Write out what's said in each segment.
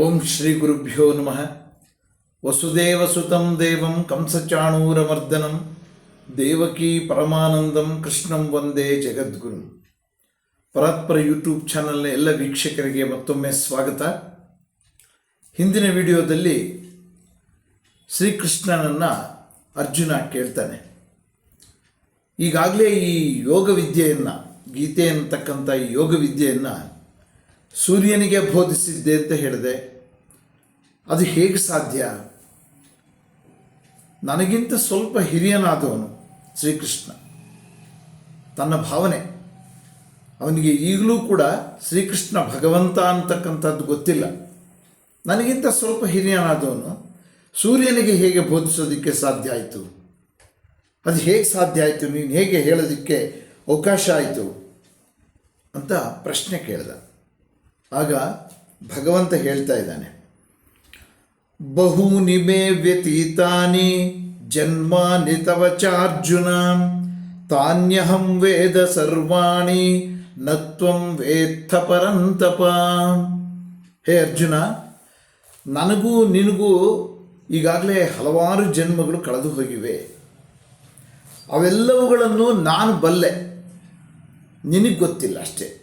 ಓಂ ಶ್ರೀ ಗುರುಭ್ಯೋ ನಮಃ. ವಸುದೇವಸುತಂ ದೇವಂ ಕಂಸಚಾಣೂರಮರ್ದನಂ. ದೇವಕಿ ಪರಮಾನಂದಂ ಕೃಷ್ಣಂ ವಂದೇ ಜಗದ್ಗುರು. ಪರಾತ್ಪರ ಯೂಟ್ಯೂಬ್ ಚಾನಲ್ನ ಎಲ್ಲ ವೀಕ್ಷಕರಿಗೆ ಮತ್ತೊಮ್ಮೆ ಸ್ವಾಗತ. ಹಿಂದಿನ ವಿಡಿಯೋದಲ್ಲಿ ಶ್ರೀಕೃಷ್ಣನನ್ನು ಅರ್ಜುನ ಕೇಳ್ತಾನೆ. ಈಗಾಗಲೇ ಈ ಯೋಗ ವಿದ್ಯೆಯನ್ನು ಗೀತೆ ಅಂತಕ್ಕಂಥ ಯೋಗ ವಿದ್ಯೆಯನ್ನು ಸೂರ್ಯನಿಗೆ ಬೋಧಿಸಿದ್ದೆ ಅಂತ ಹೇಳಿದೆ. ಅದು ಹೇಗೆ ಸಾಧ್ಯ? ನನಗಿಂತ ಸ್ವಲ್ಪ ಹಿರಿಯನಾದವನು ಶ್ರೀಕೃಷ್ಣ. ತನ್ನ ಭಾವನೆ, ಅವನಿಗೆ ಈಗಲೂ ಕೂಡ ಶ್ರೀಕೃಷ್ಣ ಭಗವಂತ ಅಂತಕ್ಕಂಥದ್ದು ಗೊತ್ತಿಲ್ಲ. ನನಗಿಂತ ಸ್ವಲ್ಪ ಹಿರಿಯನಾದವನು ಸೂರ್ಯನಿಗೆ ಹೇಗೆ ಬೋಧಿಸೋದಕ್ಕೆ ಸಾಧ್ಯ ಆಯಿತು? ಅದು ಹೇಗೆ ಸಾಧ್ಯ ಆಯಿತು? ನೀನು ಹೇಗೆ ಹೇಳೋದಕ್ಕೆ ಅವಕಾಶ ಆಯಿತು? ಅಂತ ಪ್ರಶ್ನೆ ಕೇಳಿದ. ಆಗ ಭಗವಂತ ಹೇಳ್ತಾ ಇದ್ದಾನೆ ಬಹೂನಿ ಮೇ ವ್ಯತೀತಾನಿ ಜನ್ಮಾನಿ ತವ ಚಾರ್ಜುನ, ತಾನ್ಯಹಂ ವೇದ ಸರ್ವಾಣಿ ನತ್ವಂ ವೇತ್ಥ ಪರಂತಪ. ಹೇ ಅರ್ಜುನ, ನನಗೂ ನಿನಗೂ ಈಗಾಗಲೇ ಹಲವಾರು ಜನ್ಮಗಳು ಕಳೆದು ಹೋಗಿವೆ. ಅವೆಲ್ಲವುಗಳನ್ನು ನಾನು ಬಲ್ಲೆ. ನಿನಗೆ ಗೊತ್ತಿಲ್ಲ ಅಷ್ಟೇ.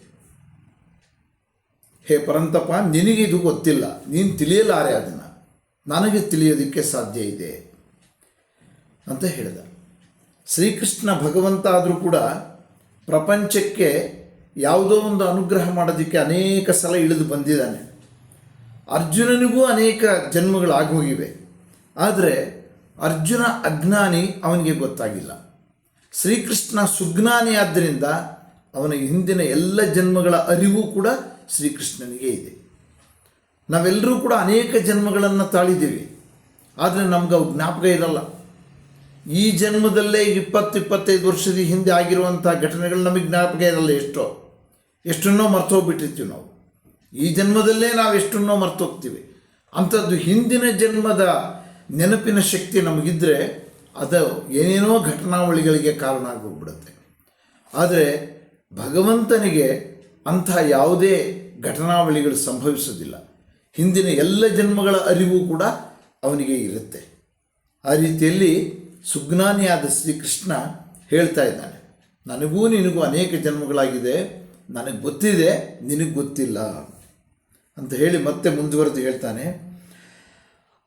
ಹೇ ಪರಂತಪ ನಿನಗಿದು ಗೊತ್ತಿಲ್ಲ. ನೀನು ತಿಳಿಯಲಾರೆ ಅದನ್ನು. ನನಗೆ ತಿಳಿಯೋದಕ್ಕೆ ಸಾಧ್ಯ ಇದೆ ಅಂತ ಹೇಳಿದ. ಶ್ರೀಕೃಷ್ಣ ಭಗವಂತ ಆದರೂ ಕೂಡ ಪ್ರಪಂಚಕ್ಕೆ ಯಾವುದೋ ಒಂದು ಅನುಗ್ರಹ ಮಾಡೋದಕ್ಕೆ ಅನೇಕ ಸಲ ಇಳಿದು ಬಂದಿದ್ದಾನೆ. ಅರ್ಜುನನಿಗೂ ಅನೇಕ ಜನ್ಮಗಳಾಗೋಗಿವೆ. ಆದರೆ ಅರ್ಜುನ ಅಜ್ಞಾನಿ ಅವನಿಗೆ ಗೊತ್ತಾಗಿಲ್ಲ. ಶ್ರೀಕೃಷ್ಣ ಸುಜ್ಞಾನಿ ಆದ್ದರಿಂದ ಅವನ ಹಿಂದಿನ ಎಲ್ಲ ಜನ್ಮಗಳ ಅರಿವು ಕೂಡ ಶ್ರೀಕೃಷ್ಣನಿಗೆ ಇದೆ. ನಾವೆಲ್ಲರೂ ಕೂಡ ಅನೇಕ ಜನ್ಮಗಳನ್ನು ತಾಳಿದ್ದೀವಿ. ಆದರೆ ನಮ್ಗೆ ಅವು ಜ್ಞಾಪಕ ಇರಲ್ಲ. ಈ ಜನ್ಮದಲ್ಲೇ ಇಪ್ಪತ್ತು, ಇಪ್ಪತ್ತೈದು ವರ್ಷದ ಹಿಂದೆ ಆಗಿರುವಂಥ ಘಟನೆಗಳು ನಮಗೆ ಜ್ಞಾಪಕ ಇರಲ್ಲ ಎಷ್ಟೋ. ಎಷ್ಟನ್ನೋ ಮರ್ತೋಗ್ಬಿಟ್ಟಿರ್ತೀವಿ ನಾವು. ಈ ಜನ್ಮದಲ್ಲೇ ನಾವು ಎಷ್ಟನ್ನೋ ಮರ್ತೋಗ್ತೀವಿ. ಅಂಥದ್ದು ಹಿಂದಿನ ಜನ್ಮದ ನೆನಪಿನ ಶಕ್ತಿ ನಮಗಿದ್ದರೆ ಅದು ಏನೇನೋ ಘಟನಾವಳಿಗಳಿಗೆ ಕಾರಣ ಆಗೋಗ್ಬಿಡುತ್ತೆ. ಆದರೆ ಭಗವಂತನಿಗೆ ಅಂಥ ಯಾವುದೇ ಘಟನಾವಳಿಗಳು ಸಂಭವಿಸೋದಿಲ್ಲ. ಹಿಂದಿನ ಎಲ್ಲ ಜನ್ಮಗಳ ಅರಿವು ಕೂಡ ಅವನಿಗೆ ಇರುತ್ತೆ. ಆ ರೀತಿಯಲ್ಲಿ ಸುಜ್ಞಾನಿಯಾದ ಶ್ರೀಕೃಷ್ಣ ಹೇಳ್ತಾ ಇದ್ದಾನೆ, ನನಗೂ ನಿನಗೂ ಅನೇಕ ಜನ್ಮಗಳಾಗಿದೆ, ನನಗೆ ಗೊತ್ತಿದೆ, ನಿನಗೆ ಗೊತ್ತಿಲ್ಲ. ಅಂತ ಹೇಳಿ ಮತ್ತೆ ಮುಂದುವರೆದು ಹೇಳ್ತಾನೆ,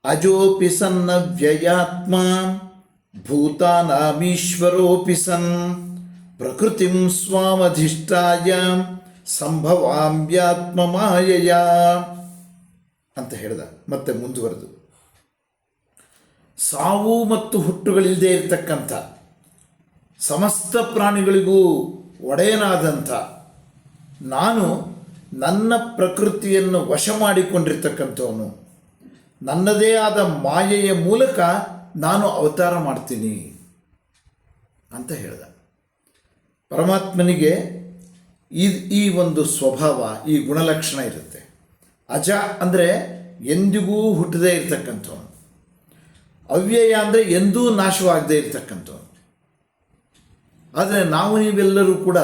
ಅಜೋಪಿ ಸನ್ನ ವ್ಯಯಾತ್ಮ, ಭೂತಾನಾಮೀಶ್ವರೋಪಿ ಸನ್, ಪ್ರಕೃತಿಂ ಸ್ವಾಮಧಿಷ್ಠಾಯ ಸಂಭವಾಮ್ಯಾತ್ಮ ಮಾಯಯ ಅಂತ ಹೇಳಿದ, ಮತ್ತೆ ಮುಂದುವರೆದು. ಸಾವು ಮತ್ತು ಹುಟ್ಟುಗಳಿಲ್ಲದೆ ಇರತಕ್ಕಂಥ, ಸಮಸ್ತ ಪ್ರಾಣಿಗಳಿಗೂ ಒಡೆಯನಾದಂಥ, ನಾನು ನನ್ನ ಪ್ರಕೃತಿಯನ್ನು ವಶ ಮಾಡಿಕೊಂಡಿರ್ತಕ್ಕಂಥವನು. ನನ್ನದೇ ಆದ ಮಾಯೆಯ ಮೂಲಕ ನಾನು ಅವತಾರ ಮಾಡ್ತೀನಿ. ಅಂತ ಹೇಳ್ದ. ಪರಮಾತ್ಮನಿಗೆ ಈ ಈ ಒಂದು ಸ್ವಭಾವ, ಈ ಗುಣಲಕ್ಷಣ ಇರುತ್ತೆ. ಅಜ ಅಂದರೆ ಎಂದಿಗೂ ಹುಟ್ಟದೇ ಇರತಕ್ಕಂಥವನು. ಅವ್ಯಯ ಅಂದರೆ ಎಂದೂ ನಾಶವಾಗದೇ ಇರತಕ್ಕಂಥವನು. ಆದರೆ ನಾವು ನೀವೆಲ್ಲರೂ ಕೂಡ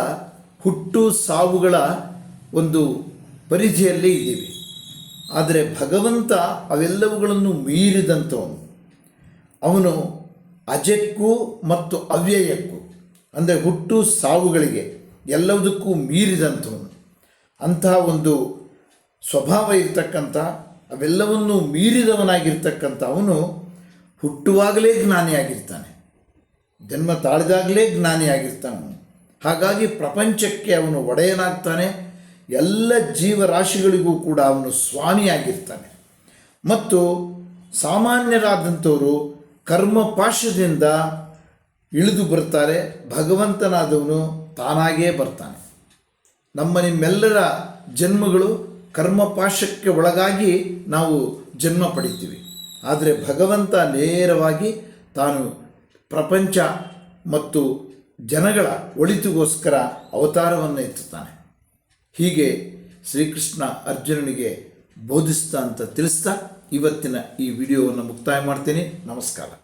ಹುಟ್ಟು ಸಾವುಗಳ ಒಂದು ಪರಿಧಿಯಲ್ಲಿ ಇದ್ದೀವಿ. ಆದರೆ ಭಗವಂತ ಅವೆಲ್ಲವುಗಳನ್ನು ಮೀರಿದಂಥವನು. ಅವನು ಅಜಕ್ಕೂ ಮತ್ತು ಅವ್ಯಯಕ್ಕೂ, ಅಂದರೆ ಹುಟ್ಟು ಸಾವುಗಳಿಗೆ ಎಲ್ಲದಕ್ಕೂ ಮೀರಿದಂಥವನು. ಅಂತಹ ಒಂದು ಸ್ವಭಾವ ಇರ್ತಕ್ಕಂಥ, ಅವೆಲ್ಲವನ್ನೂ ಮೀರಿದವನಾಗಿರ್ತಕ್ಕಂಥ ಅವನು ಹುಟ್ಟುವಾಗಲೇ ಜ್ಞಾನಿಯಾಗಿರ್ತಾನೆ. ಜನ್ಮ ತಾಳಿದಾಗಲೇ ಜ್ಞಾನಿಯಾಗಿರ್ತಾನೆ ಹಾಗಾಗಿ ಪ್ರಪಂಚಕ್ಕೆ ಅವನು ಒಡೆಯನಾಗ್ತಾನೆ. ಎಲ್ಲ ಜೀವರಾಶಿಗಳಿಗೂ ಕೂಡ ಅವನು ಸ್ವಾಮಿಯಾಗಿರ್ತಾನೆ. ಮತ್ತು ಸಾಮಾನ್ಯರಾದಂಥವರು ಕರ್ಮಪಾಶದಿಂದ ಇಳಿದು ಬರ್ತಾರೆ. ಭಗವಂತನಾದವನು ತಾನಾಗೇ ಬರ್ತಾನೆ. ನಮ್ಮ ನಿಮ್ಮೆಲ್ಲರ ಜನ್ಮಗಳು ಕರ್ಮಪಾಶಕ್ಕೆ ಒಳಗಾಗಿ ನಾವು ಜನ್ಮ ಪಡಿತೀವಿ. ಆದರೆ ಭಗವಂತ ನೇರವಾಗಿ ತಾನು ಪ್ರಪಂಚ ಮತ್ತು ಜನಗಳ ಒಳಿತಿಗೋಸ್ಕರ ಅವತಾರವನ್ನು ಎತ್ತುತ್ತಾನೆ. ಹೀಗೆ ಶ್ರೀಕೃಷ್ಣ ಅರ್ಜುನನಿಗೆ ಬೋಧಿಸ್ತಾ ಅಂತ ತಿಳಿಸ್ತಾ ಇವತ್ತಿನ ಈ ವಿಡಿಯೋವನ್ನು ಮುಕ್ತಾಯ ಮಾಡ್ತೀನಿ. ನಮಸ್ಕಾರ.